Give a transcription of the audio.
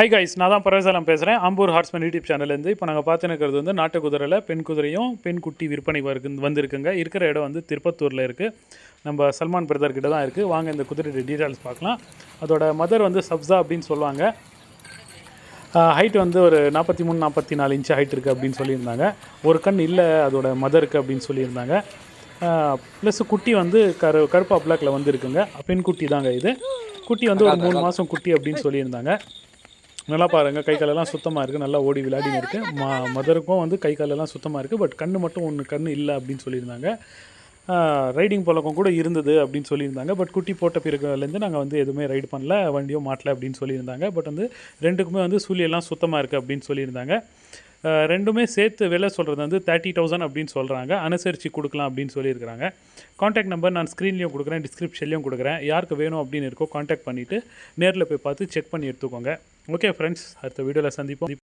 Hi guys நான் தான் பரவசாலம் பேசுகிறேன் ஆம்பூர் ஹார்ஸ்மேன் யூடியூப் சேனல்லேருந்து இப்போ நாங்கள் பார்த்து இருக்கிறது வந்து நாட்டு குதிரையில் பெண் குதிரையும் பெண் குட்டி விற்பனை வருது வந்திருக்குங்க. இருக்கிற இடம் வந்து திருப்பத்தூரில் இருக்குது நம்ம சல்மான் பிரதர் கிட்ட தான் இருக்குது வாங்க இந்த குதிரையோட டீட்டெயில்ஸ் பார்க்கலாம். அதோட மதர் வந்து சப்ஸா அப்படின்னு சொல்லுவாங்க. ஹைட் வந்து ஒரு நாற்பத்தி மூணு நாற்பத்தி நாலு இன்ச்சு ஹைட் இருக்குது அப்படின்னு சொல்லியிருந்தாங்க. ஒரு கண் இல்லை அதோட மதருக்கு அப்படின்னு சொல்லியிருந்தாங்க. ப்ளஸ் குட்டி வந்து கரு கருப்பா பிளாக்ல வந்து இருக்குங்க பெண் குட்டி தாங்க இது. குட்டி வந்து ஒரு மூணு மாதம் குட்டி அப்படின்னு சொல்லியிருந்தாங்க. நல்லா பாருங்கள் கை காலெல்லாம் சுத்தமாக இருக்குது நல்லா ஓடி விளையாடின்னு இருக்குது மா மதருக்கும் வந்து கை காலெல்லாம் சுத்தமாக இருக்குது பட் கண் மட்டும் ஒன்று கண் இல்லை அப்படின்னு சொல்லியிருந்தாங்க. ரைடிங் பழக்கம் கூட இருந்தது அப்படின்னு சொல்லியிருந்தாங்க. பட் குட்டி போட்ட பிறகுலேருந்து நாங்கள் வந்து எதுவுமே ரைடு பண்ணல. வண்டியும் மாட்டல அப்படின்னு சொல்லியிருந்தாங்க. பட் வந்து ரெண்டுக்குமே வந்து சூழியெல்லாம் சுத்தமாக இருக்குது அப்படின்னு சொல்லியிருந்தாங்க. ரெண்டுமே சேர்த்து விலை சொல்கிறது வந்து தேர்ட்டி தௌசண்ட் அப்படின்னு சொல்கிறாங்க அனுசரித்து கொடுக்கலாம் அப்படின்னு சொல்லியிருக்கிறாங்க. காண்டாக்ட் நம்பர் நான் ஸ்க்ரீன்லேயும் கொடுக்குறேன் டிஸ்கிரிப்ஷன்லேயும் கொடுக்குறேன். யாருக்கு வேணும் அப்படின்னு இருக்கோ காண்டாக்ட் பண்ணிவிட்டு நேரில் போய் பார்த்து செக் பண்ணி எடுத்துக்கோங்க. ஓகே ஃப்ரெண்ட்ஸ் அடுத்த வீடியோவில் சந்திப்போம்.